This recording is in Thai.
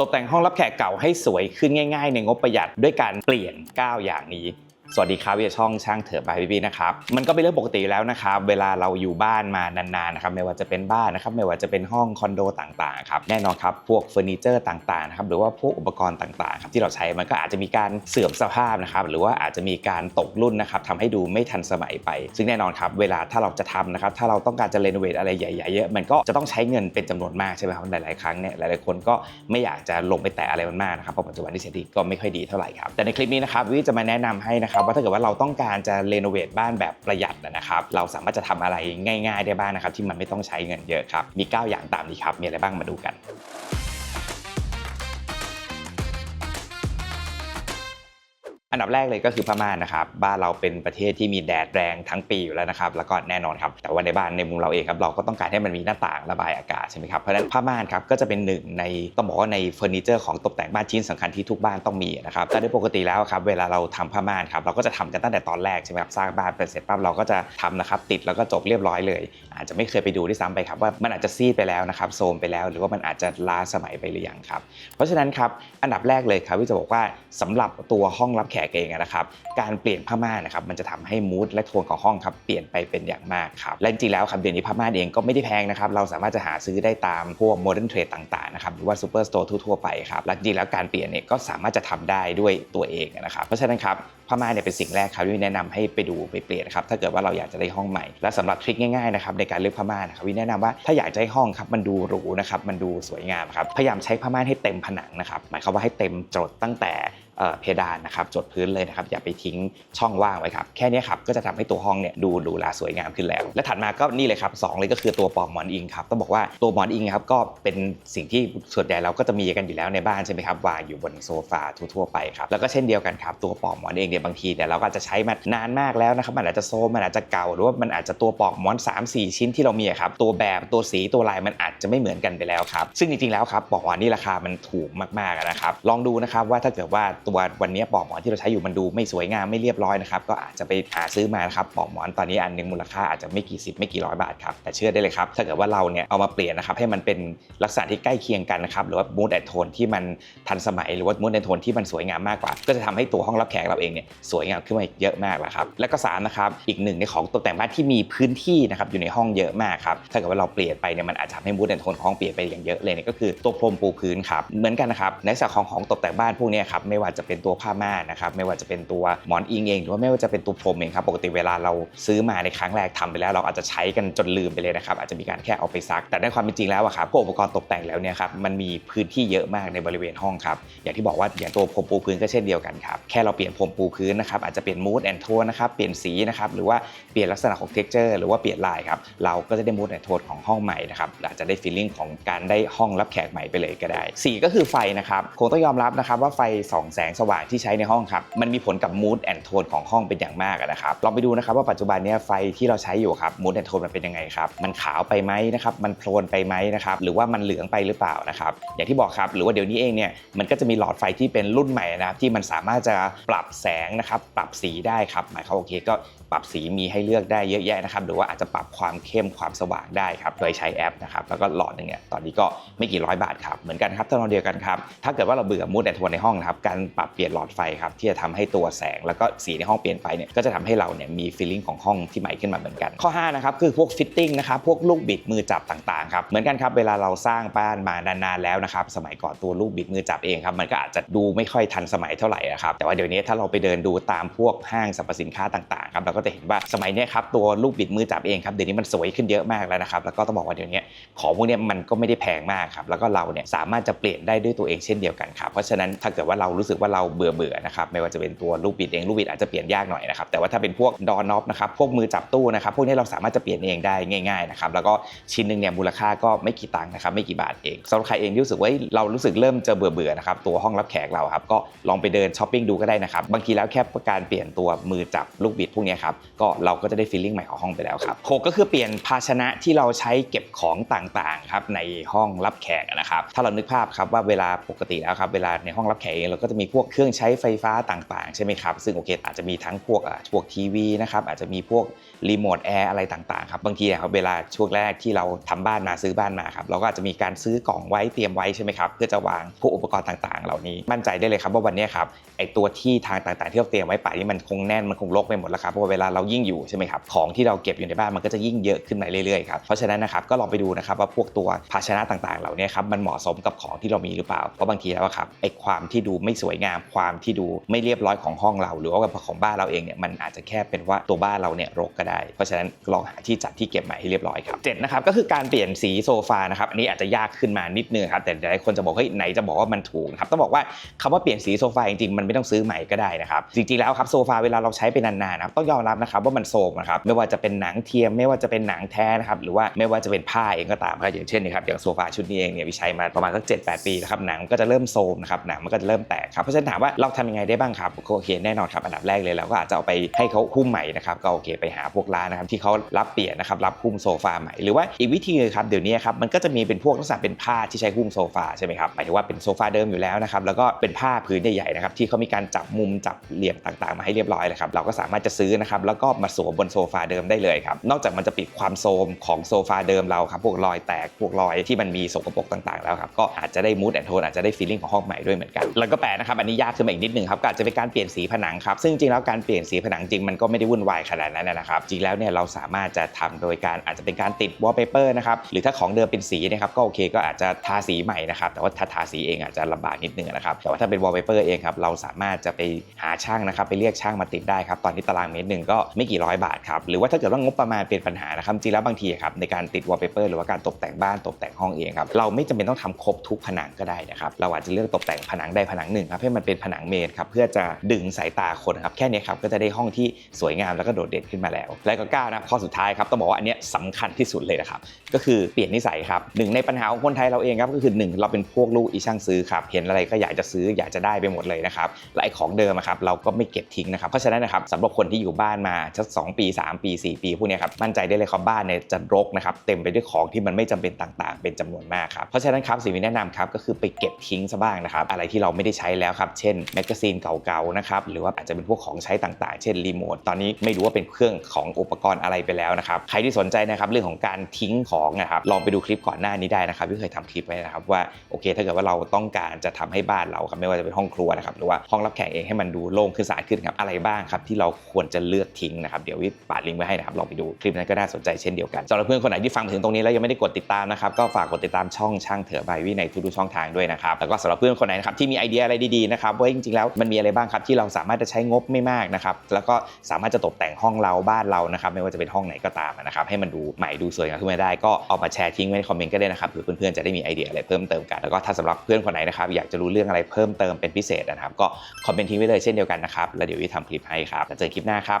ตกแต่งห้องรับแขกเก่าให้สวยขึ้นง่าย ๆ ในงบประหยัดด้วยการเปลี่ยน 9 อย่างนี้ สวัสดีครับวิช่องช่างเถอะบายพี่พีนะครับมันก็เป็นเรื่องปกติแล้วนะครับเวลาเราอยู่บ้านมานานๆนะครับไม่ว่าจะเป็นบ้านนะครับไม่ว่าจะเป็นห้องคอนโดต่างๆครับแน่นอนครับพวกเฟอร์นิเจอร์ต่างๆนะครับหรือว่าพวกอุปกรณ์ต่างๆครับที่เราใช้มันก็อาจจะมีการเสื่อมสภาพนะครับหรือว่าอาจจะมีการตกรุ่นนะครับทำให้ดูไม่ทันสมัยไป ซึ่งแน่นอนครับเวลาถ้าเราจะทำนะครับถ้าเราต้องการจะเรโนเวทอะไรใหญ่ๆเยอะมันก็จะต้องใช้เงินเป็นจำนวนมากใช่ไหมครับหลายๆครั้งเนี่ยหลายๆคนก็ไม่อยากจะลงไปแตะอะไรมันมากนะครับเพราะปัจจุบันที่เศรษฐกิจก็ไม่ค่อยดีเท่าไหร่ครับแต่ในคลิปนี้นะครับวิจะมาแนะนำให้นะครับว่าถ้าเกิดว่าเราต้องการจะเรโนเวทบ้านแบบประหยัดนะครับเราสามารถจะทำอะไรง่าย ๆ ได้บ้างนะครับที่มันไม่ต้องใช้เงินเยอะครับมี 9 อย่างตามนี้ครับมีอะไรบ้างมาดูกัน อันดับแรกเลยก็คือผ้าม่านนะครับบ้านเราเป็นประเทศที่มีแดดแรงทั้งปีอยู่แล้วนะครับแล้วก็แน่นอนครับแต่ว่าในบ้านในมุมเราเองครับเราก็ต้องการให้มันมีหน้าต่างระบายอากาศใช่ไหมครับเพราะฉะนั้นผ้าม่านครับก็จะเป็นหนึ่งในต้องบอกว่าในเฟอร์นิเจอร์ของตกแต่งบ้านชิ้นสำคัญที่ทุกบ้านต้องมีนะครับแต่โดยปกติแล้วครับเวลาเราทำผ้าม่านครับเราก็จะทำกันตั้งแต่ตอนแรกใช่ไหมครับสร้างบ้านไปเสร็จปั๊บเราก็จะทำนะครับติดแล้วก็จบเรียบร้อยเลย อาจจะไม่เคยไปดูด้วยซ้ำไปครับว่ามันอาจจะซีดไปแล้วนะครับโทรมไปแล้ว หรือว่ามันอาจจะล้าสมัยไปหรือยังครับเพราะฉะนั้นครับอันดับแรกเลยครับวิจะบอกว่าสำหรับตัวห้องรับแขกเองนะครับ การเปลี่ยนผ้าม่านนะครับมันจะทำให้มูดและโทนของห้องครับเปลี่ยนไปเป็นอย่างมากครับและจริงแล้วครับเดี๋ยวนี้ผ้าม่านเองก็ไม่ได้แพงนะครับเราสามารถจะหาซื้อได้ตามพวกโมเดิร์นเทรดต่างๆนะครับหรือว่าซูเปอร์สโตร์ทั่วๆไปครับและจริงแล้วการเปลี่ยนเนี่ยก็สามารถจะทำได้ด้วยตัวเองนะครับเพราะฉะนั้นครับผ้าม่านเนี่ยเป็นสิ่งแรกครับที่แนะนำให้ไปดูไปเปลี่ยนครับถ้าเกิดว่าเราอยากจะได้ห้องใหม่ และสำหรับทริคง่ายๆนะครับในการเลือกผ้าม่านนะครับวิแนะนำว่าถ้าอยากจะให้ห้องครับมันดูหรูนะครับมันดูสวยงามครับพยายามใช้ผ้าม่านให้เต็มผนังนะครับหมายความว่าให้เต็มจดตั้งแต่ เพดานนะครับจดพื้นเลยนะครับอย่าไปทิ้งช่องว่างไว้ครับแค่นี้ครับก็จะทำให้ตัวห้องเนี่ยดูหรูหราสวยงามขึ้นแล้ว และถัดมาก็นี่เลยครับสองเลยก็คือตัวปลอกหมอนอิงครับต้องบอกว่าตัวหมอนอิงครับก็เป็นสิ่งที่ส่วนใหญ่เราก็จะมีกันอยู่แล้วในบ้านใช่ไหมครับวางอยู่บนโซฟาทั่วๆไปครับแล้วก็เช่นเดียวกันครับตัวปลอกหมอนเองเนี่ยบางทีเนี่ยเราก็อาจจะใช้มานานมากแล้วนะครับมันอาจจะโซมมันอาจจะเก่าหรือว่ามันอาจจะตัวปลอกหมอน 3 4 ชิ้นที่เรามีครับตัวแบบตัวสีตัวลายมันอาจจะไม่เหมือนกันไปแล้วครับซึ่งจริงๆแล้วครับปลอกหมอนนี่ราคามันถูกมากๆนะครับลองดูนะครับว่าถ้าเกิดว่าตววันนี้ปลอกหมอนที่เราใช้อยู่มันดูไม่สวยงามไม่เรียบร้อยนะครับก็อาจจะไปหาซื้อมานะครับปลอกหมอนตอนนี้อันหนึงมูลค่าอาจจะไม่กี่สิบไม่กี่ร้อยบาทครับแต่เชื่อได้เลยครับถ้าเกิดว่าเราเนี่ยเอามาเปลี่ยนนะครับให้มันเป็นลักษณะที่ใกล้เคียงกันนะครับหรือว่ามูดแอนโทนที่มันทันสมัย หรือว่ามูดแอนโทนที่มันสวยงามมากกว่า ก็จะทำให้ตัวห้องรับแขกเราเองเนี่ยสวยงามขึ้นมาเยอะมากแล้วครับและก็สามนะครับอีกหนึ่งในของตกแต่งบ้านที่มีพื้นที่นะครับอยู่ในห้องเยอะมากครับถ้าเกิดว่าเราเปลี่ยนไปเนี่ยมันอาจจะทำให้มูดแอนโทนของห้องเปลี่ยนไปอย่างเยอะเลยเนี่ยก็คือตัวพรมปูพื้นครับเหมือนกันนะครับในส่วนของของตกแต่งบ้านพวกนี้ครับไม่ว่าจะเป็นตัวผ้าม่านนะครับไม่ว่าจะเป็นตัวหมอนอิงเอง หรือว่าไม่ว่าจะเป็นตัวพรมเองครับปกติเวลาเราซื้อมาในครั้งแรกทำไปแล้ว เราอาจจะใช้กันจนลืมไปเลยนะครับอาจจะมีการแค่เอาไปซัก แต่ในความเป็นจริงแล้วอะครับพวกอุปกรณ์ตกแต่งแล้วเนี่ยครับมันมีพื้นที่เยอะมากในบริเวณห้องครับอย่างที่บอกว่าอย่างตัวพรมปูพื้นก็เช่นเดียวกันครับแค่เราเปลี่ยนพรมปูพื้นนะครับอาจจะเปลี่ยนมูดแอนโทนนะครับเปลี่ยนสีนะครับหรือว่าเปลี่ยนลักษณะของเท็กเจอร์หรือว่าเปลี่ยนลายครับเราก็จะได้มูดแอนโทนของห้องใหม่นะครับอาจจะได้ฟีลลิ่งของการได้ห้องรับแขกใหม่ไปเลยก็ได้สีก็คือไฟนะครับคงต้องยอมรับนะครับว่าไฟส่องแสงสว่างที่ใช้ในห้องครับ มันมีผลกับมูดแอนโทนของห้องเป็นอย่างมากนะครับ ลองไปดูนะครับว่าปัจจุบันนี้ไฟที่เราใช้อยู่ครับมูดแอนโทนมันเป็นยังไงครับ มันขาวไปไหมนะครับ มันโพลนไปไหมนะครับ หรือว่ามันเหลืองไปหรือเปล่านะครับ อย่างที่บอกครับ หรือว่าเดี๋ยวนี้เองเนี่ย มันก็จะมีหลอดไฟที่เป็นรุ่นใหม่นะครับ ที่มันสามารถจะปรับแสงนะครับ ปรับสีได้ครับ หมายความว่าโอเคก็ปรับสีมีให้เลือกได้เยอะแยะนะครับ หรือว่าอาจจะปรับความเข้มความสว่างได้ครับ โดยใช้แอปนะครับ แล้วก็หลอดนึงเนี่ย ตอนนี้ก็ไม่กี่ร้อยบาทครับ เหมือนกันครับทดลองเดียวกันครับ ถ้าเกิดว่าเราเบื่อมูดแอนโทนในห้องนะครับการปรับเปลี่ยนหลอดไฟครับที่จะทำให้ตัวแสงแล้วก็สีในห้องเปลี่ยนไปเนี่ยก็จะทำให้เราเนี่ยมีฟีลลิ่งของห้องที่ใหม่ขึ้นมาเหมือนกันข้อ5นะครับคือพวกฟิตติ้งนะครับพวกลูกบิดมือจับต่างๆครับเหมือนกันครับเวลาเราสร้างบ้านมานานๆแล้วนะครับสมัยก่อนตัวลูกบิดมือจับเองครับมันก็อาจจะดูไม่ค่อยทันสมัยเท่าไหร่นะครับแต่ว่าเดี๋ยวนี้ถ้าเราไปเดินดูตามพวกห้างสรรพสินค้าต่างๆครับเราก็จะเห็นว่าสมัยนี้ครับตัวลูกบิดมือจับเองครับเดี๋ยวนี้มันสวยขึ้นเยอะมากแล้วนะครับแล้วก็ต้องบอกว่าเดี๋ยวนี้ของพวกนี้มันก็ไม่ได้แพงมากครับแล้วก็เราเนี่ยสามารถจะเปลี่ยนได้ด้วยตัวเองเช่นเดียวกันครับเพราะฉะนั้นถ้าเกิดว่าเรารู้สึกว่าเราเบื่อเบื่อๆนะครับไม่ว่าจะเป็นตัวลูกบิดเองลูกบิดอาจจะเปลี่ยนยากหน่อยนะครับแต่ว่าถ้าเป็นพวกดอน็อปนะครับพวกมือจับตู้นะครับพวกนี้เราสามารถจะเปลี่ยนเองได้ง่ายๆนะครับแล้วก็ชิ้นหนึ่งเนี่ยมูลค่าก็ไม่กี่ตังค์นะครับไม่กี่บาทเองสำหรับใครเองที่รู้สึกว่าเรารู้สึกเริ่มจะเบื่อเบื่อๆนะครับตัวห้องรับแขกเราครับก็ลองไปเดินช้อปปิ้งดูก็ได้นะครับบางทีแล้วแค่การเปลี่ยนตัวมือจับลูกบิดพวกนี้ครับก็เราก็จะได้ฟีลลิ่งใหม่ของห้องไปแล้วครับหกก็คือเปลี่ยนภาชนะที่เราใช้เก็บของต่างๆครับในห้องรับแขกนะครับถ้าเรานึกภาพครับว่าเวลาปกติแล้วครับเวลาในห้องรับแขกเองเราก็จะมีพวกเครื่องใช้ไฟฟ้าต่างๆ ใช่ไหมครับ ซึ่งโอเคอาจจะมีทั้งพวกอะพวกทีวีนะครับอาจจะมีพวกรีโมทแอร์อะไรต่างๆครับบางทีครับเวลาช่วงแรกที่เราทำบ้านมาซื้อบ้านมาครับเราก็อาจจะมีการซื้อกล่องไว้เตรียมไว้ใช่ไหมครับเพื่อจะวางพวกอุปกรณ์ต่างๆ เหล่านี้มั่นใจได้เลยครับว่าวันนี้ครับไอตัวที่ทางต่างๆที่เราเตรียมไว้ป่านี้มันคงแน่นมันคงรกไปหมดแล้วครับเพราะว่าเวลาเรายิ่งอยู่ใช่ไหมครับของที่เราเก็บอยู่ในบ้านมันก็จะยิ่งเยอะขึ้นมาเรื่อยๆครับเพราะฉะนั้นนะครับก็ลองไปดูนะครับว่าพวกตัวภาชนะต่างๆ เหล่านี้ครับมันเหมาะสมกับของที่เรามีหรือเปล่าเพราะบางทีแล้วครับไอความที่ดูไม่สวยงามความที่ดูไม่เรียบร้อยของห้องเรา หรือว่าของบ้านเราเองเนี่ยมันอาจจะแค่เป็นว่าตัวบ้านเราเนี่ยรกก็ได้ เพราะฉะนั้นลองหาที่จัดที่เก็บใหม่ให้เรียบร้อยครับเจ็ดนะครับก็คือการเปลี่ยนสีโซฟานะครับอันนี้อาจจะยากขึ้นมานิดนึงครับแต่หลายคนจะบอกเฮ้ยไหนจะบอกว่ามันถูกครับต้องบอกว่าคำว่าเปลี่ยนสีโซฟาจริงๆมันไม่ต้องซื้อใหม่ก็ได้นะครับจริงๆแล้วครับโซฟาเวลาเราใช้ไปนานๆนะครับต้องยอมรับนะครับว่ามันโทมนะครับไม่ว่าจะเป็นหนังเทียม ไม่ว่าจะเป็นหนังแท้นะครับหรือว่าไม่ว่าจะเป็นผ้าเองก็ตามครับอย่างเช่นนะครับอย่างโซฟาชุดนี้เองเนี่ยวิชัยมาประมาณสักเจ็ดแปดปีนะครับหนังก็จะเริ่มโทมนะครับหนังมันก็จะเริ่มแตกครับราะฉะนั้นถามว่าเราทำยังไงได้บ้างครับก็โอเคแน่นอนครับอันดับแรกเลยเราก็อาจจะเอาไปให้เขาหุ้มใหม่นะครับก็โอเคไปหาพวกร้านนะครับที่เขารับเปลี่ยนนะครับรับหุ้มโซฟาใหม่หรือว่าอีกวิธีนึงครับเดี๋ยวนี้ครับมันก็จะมีเป็นพวกลักษณะเป็นผ้าที่ใช้หุ้มโซฟาใช่ไหมครับหมายถึงว่าเป็นโซฟาเดิมอยู่แล้วนะครับแล้วก็เป็นผ้าพื้นใหญ่ๆนะครับที่เขามีการจับมุมจับเหลี่ยมต่างๆ มาให้เรียบร้อยเลยครับเราก็สามารถจะซื้อนะครับแล้วก็มาสวมบนโซฟาเดิมได้เลยครับนอกจากมันจะปิดความโทมของโซฟาเดิมเราครับพวกรอยแตกพวกรอยที่มันมีสกปรกต่างๆ แล้วครับก็อาจจะได้มูดแอนโทนอาจจะได้ฟีลลิ่งของห้องใหม่ด้วยเหมือนกันแล้วก็แปลนะครับอันนี้ยากขึ้นมาอีกนิดนึงครับก็อาจจะเป็นการเปลี่ยนสีผนังครับซึ่งจริงแล้วการเปลี่ยนสีผนังจริงมันก็ไม่ได้วุ่นวายขนาดนั้นนะครับจริงแล้วเนี่ยเราสามารถจะทำโดยการอาจจะเป็นการติดวอลเปเปอร์นะครับหรือถ้าของเดิมเป็นสีนะครับก็โอเคก็อาจจะทาสีใหม่นะครับแต่ว่าถ้าทาสีเองอาจจะลำบากนิดนึงนะครับแต่ว่าถ้าเป็นวอลเปเปอร์เองครับเราสามารถจะไปหาช่างนะครับไปเรียกช่างมาติดได้ครับตอนนี้ตารางเมตรหนึ่งก็ไม่กี่ร้อยบาทครับหรือว่าถ้าเกิดว่างบประมาณเป็นปัญหานะครับจริงแล้วบางทีครับในการติดวอลเปเปอร์หรือว่าการตกแต่งบ้านตกแต่งห้องเองครับเราไม่จำเป็นต้องทำครบทุกผนังก็ได้นะครับเราอาจจะเลือกตกแต่งผนังใดผนังหนึ่งครับให้มันเป็นผนังเมนครับเพื่อจะดึงสายตาคนครับแค่นี้ครับก็จะได้ห้องที่สวยงามแล้วก็โดดเด่นขึ้นมาแล้ว และก็เก้านะข้อสุดท้ายครับต้องบอกว่าอันนี้สำคัญที่สุดเลยนะครับก็คือเปลี่ยนนิสัยครับหนึ่งในปัญหาของคนไทยเราเองครับก็คือหนึ่งเราเป็นพวกลูกอีช่างซื้อครับเห็นอะไรก็อยากจะซื้ออยากจะได้ไปหมดเลยนะครับและไอ้ของเดิมครับเราก็ไม่เก็บทิ้งนะครับเพราะฉะนั้นนะครับสำหรับคนที่อยู่บ้านมาสักสองปี 3 ปี 4 ปีพวกนี้ครับมั่นใจได้เลยครับบ้านเนี่ยจะรกนะครับเต็มไปด้วยของที่มันไม่จำเป็นต่างๆ เป็นจำนวนมากครับเพราะฉะนั้นครับสิ่งที่แนะนำครับก็คือไปเก็บทิ้งซะบ้างนะครับอะไรที่เราไม่ได้ใช้แล้วครับ เช่นแมกกาซีนเก่าๆนะครับ หรือว่าอาจจะเป็นพวกของใช้ต่างๆ เช่นรีโมท ตอนนี้ไม่รู้ว่าเป็นเครื่องของอุปกรณ์อะไรไปแล้วนะครับ ใครที่สนใจนะครับเรื่องของการทิ้งของนะครับ ลองไปดูคลิปก่อนหน้านี้ได้นะครับที่เคยทำคลิปไว้นะครับว่าโอเค ถ้าเกิดว่าเราต้องการจะทำให้บ้านเราครับไม่ว่าจะเป็นห้องครัวนะครับหรือว่าห้องรับแขกเองให้มันดูโล่งขึ้นสะอาดขึ้นครับอะไรบ้างครับที่เราควรจะเลือกทิ้งนะครับเดี๋ยววิปาดลิงก์ไว้ให้นะครับลองไปดูคลิปนั้นก็น่าสนใจเช่นเดียวกันสำหรับเพื่อนคนไหนที่ฟังถึงตรงนี้แล้วยังไม่ได้กดติดตามนะครับก็ฝากกดติดตามช่องช่างเถอบายวิในทุกๆช่องทางด้วยนะครับแล้วก็สำหรับเพื่อนคนไหนนะครับที่มีไอเดียอะไรดีีนะครับว่าจริงๆแล้วมันมีอะไรบ้างครับที่เราสามารถจะใช้งบไม่มากนะครับแล้วก็สามารถจะตกแต่งห้องเราบ้านเรานะครับไม่ว่าจะเป็นห้องไหนก็ตามนะครับให้มันดูใหม่ดูสวยงามขึ้นมาได้ก็เอามาแชร์ทิ้งไว้ในคอมเมนต์ก็ได้นะครับเผื่อเพื่อนๆจะได้มีไอเดียอะไรเพิ่มเติมกันแล้วก็ถ้าสำหรับเพื่อนคนไหนนะครับอยากจะรู้เรื่องอะไรเพิ่มเติมเป็นพิเศษนะครับก็คอมเมนต์ทิ้งไว้เลยเช่นเดียวกันนะครับแล้วเดี๋ยววิทำคลิปให้ครับแล้วเจอคลิปหน้าครับ